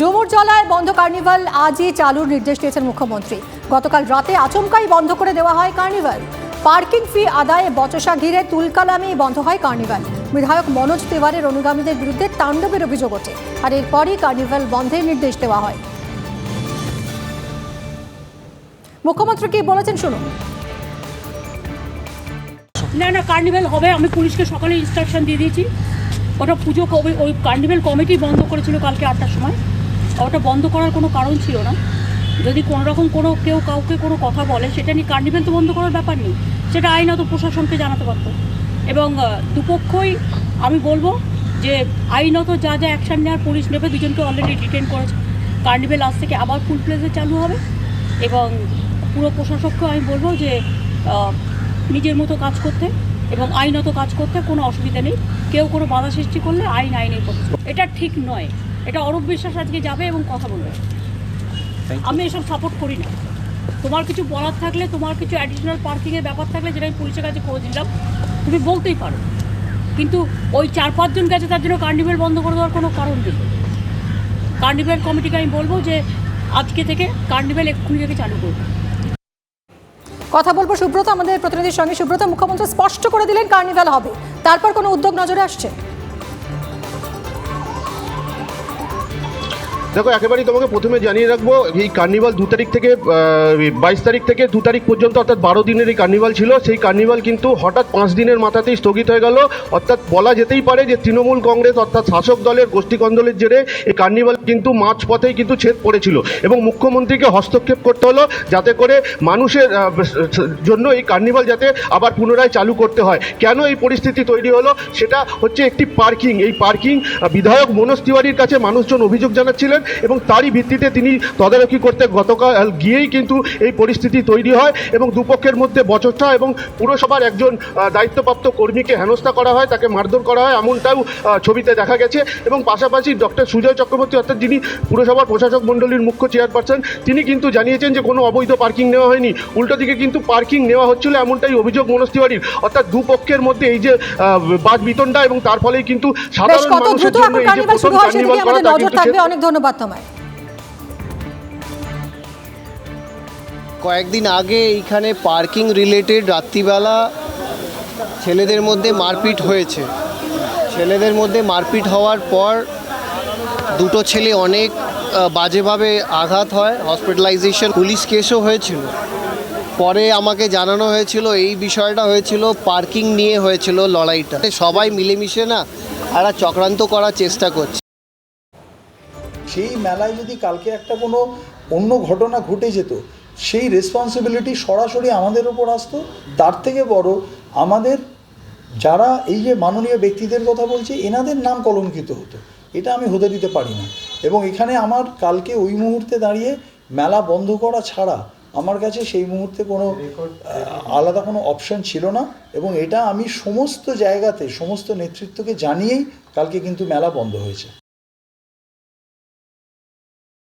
ডুমুর জলায় বন্ধ কার্নিভাল আজই চালুর নির্দেশ দিয়েছেন মুখ্যমন্ত্রী। গতকাল রাতে আচমকাই বন্ধ করে দেওয়া হয় কার্নিভাল। পার্কিং ফি আদায়ে বচসা ঘিরে তুলকালামেই বন্ধ হয় কার্নিভাল। বিধায়ক মনোজ তিওয়ারের অনুগামীদের বিরুদ্ধে তাণ্ডবের অভিযোগ ওঠে। আর এরপরই কার্নিভাল বন্ধের নির্দেশ দেওয়া হয়। মুখ্যমন্ত্রী কি বলেছেন শুনুন। না না, কার্নিভেল হবে। আমি পুলিশকে সকালে ইনস্ট্রাকশন দিয়ে দিয়েছি। ওটা পুজো ওই কার্নিভেল কমিটি বন্ধ করেছিল কালকে আটটার সময়। ওটা বন্ধ করার কোনো কারণ ছিল না। যদি কোনো রকম কোনো কেউ কাউকে কোনো কথা বলে, সেটা নিয়ে কার্নিভেল তো বন্ধ করার ব্যাপার নেই। সেটা আইনত প্রশাসনকে জানাতে পারতো। এবং দুপক্ষই আমি বলব যে আইনত যা যা অ্যাকশন নেওয়ার পুলিশ নেবে, দুজনকে অলরেডি ডিটেন করেছে। কার্নিভেল আজ থেকে আবার ফুল প্লেসে চালু হবে। এবং পুরো প্রশাসককে আমি বলব যে নিজের মতো কাজ করতে এবং আইনত কাজ করতে কোনো অসুবিধা নেই। কেউ কোনো বাধা সৃষ্টি করলে আইন আইনের পথে এটা ঠিক নয়। এটা অরূপ বিশ্বাস আজকে যাবে এবং কথা বলবে। আমি এসব সাপোর্ট করি না। তোমার কিছু বলার থাকলে তোমার কিছু অ্যাডিশনাল পার্কিংয়ের ব্যাপার থাকলে যেটা আমি পুলিশের কাছে খোঁজ নিলাম তুমি বলতেই পারো। কিন্তু ওই চার পাঁচজন গেছে তার জন্য কার্নিভেল বন্ধ করে দেওয়ার কোনো কারণ নেই। কার্নিভেল কমিটিকে আমি বলব যে আজকে থেকে কার্নিভেল এক্ষুনি থেকে চালু করবে। কথা বলব সুব্রত আমাদের প্রতিনিধির সঙ্গে। সুব্রত মুখ্যমন্ত্রী স্পষ্ট করে দিলেন কার্নিভাল হবে। তারপর কোনো উদ্যোগ নজরে আসছে? দেখো, একেবারেই তোমাকে প্রথমে জানিয়ে রাখব, এই কার্নিভাল দু তারিখ থেকে বাইশ তারিখ থেকে দু তারিখ পর্যন্ত, অর্থাৎ বারো দিনের এই কার্নিভাল ছিল, সেই কার্নিভাল কিন্তু হঠাৎ পাঁচ দিনের মাথাতেই স্থগিত হয়ে গেল। অর্থাৎ বলা যেতেই পারে যে তৃণমূল কংগ্রেস, অর্থাৎ শাসক দলের গোষ্ঠী কন্দলের জেরে এই কার্নিভাল কিন্তু মাঝ পথেই কিন্তু ছেদ পড়েছিল এবং মুখ্যমন্ত্রীকে হস্তক্ষেপ করতে হলো, যাতে করে মানুষের জন্য এই কার্নিভাল যাতে আবার পুনরায় চালু করতে হয়। কেন এই পরিস্থিতি তৈরি হলো? সেটা হচ্ছে একটি পার্কিং এই পার্কিং বিধায়ক মনোজ তিওয়ারির কাছে মানুষজন অভিযোগ জানাচ্ছিলেন এবং তারই ভিত্তিতে তিনি তদারকি করতে গতকাল গিয়েই কিন্তু এই পরিস্থিতি তৈরি হয় এবং দুপক্ষের মধ্যে বচসা এবং পুরসভার একজন দায়িত্বপ্রাপ্ত কর্মীকে হেনস্থা করা হয় তাকে মারধর করা হয় এমনটাও ছবিতে দেখা গেছে এবং পাশাপাশি ডক্টর সুজয় চক্রবর্তী অর্থাৎ যিনি পুরসভার প্রশাসক মণ্ডলীর মুখ্য চেয়ারপারসন তিনি কিন্তু জানিয়েছেন যে কোনো অবৈধ পার্কিং নেওয়া হয়নি। উল্টো দিকে কিন্তু পার্কিং নেওয়া হচ্ছিল এমনটাই অভিযোগ মনোজ তিওয়ারির অর্থাৎ দুপক্ষের মধ্যে এই যে বাদ বিতণ্ডা এবং তার ফলেই কিন্তু সাধারণ মানুষের জন্য এই যে প্রথম কার্নিভাল করা তা নজর কিন্তু থাকবে। অনেক ধন্যবাদ। তোমায় কয়েকদিন আগে এইখানে পার্কিং রিলেটেড রাত্রিবেলা ছেলেদের মধ্যে মারপিট হয়েছে। ছেলেদের মধ্যে মারপিট হওয়ার পর দুটো ছেলে অনেক বাজেভাবে আঘাত হয় হসপিটালাইজেশন পুলিশ কেসও হয়েছিল। পরে আমাকে জানানো হয়েছিল, এই বিষয়টা হয়েছিল, পার্কিং নিয়ে হয়েছিল লড়াইটা। সবাই মিলেমিশে না, একটা চক্রান্ত করার চেষ্টা করছে। সেই মেলায় যদি কালকে একটা কোনো অন্য ঘটনা ঘটে যেত সেই রেসপন্সিবিলিটি সরাসরি আমাদের ওপর আসতো। তার থেকে বড় আমাদের যারা এই যে মাননীয় ব্যক্তিদের কথা বলছি এনাদের নাম কলঙ্কিত হতো। এটা আমি হতে দিতে পারি না। এবং এখানে আমার কালকে ওই মুহূর্তে দাঁড়িয়ে মেলা বন্ধ করা ছাড়া আমার কাছে সেই মুহূর্তে কোনো আলাদা কোনো অপশন ছিল না। এবং এটা আমি সমস্ত জায়গাতে সমস্ত নেতৃত্বকে জানিয়েই কালকে কিন্তু মেলা বন্ধ হয়েছে।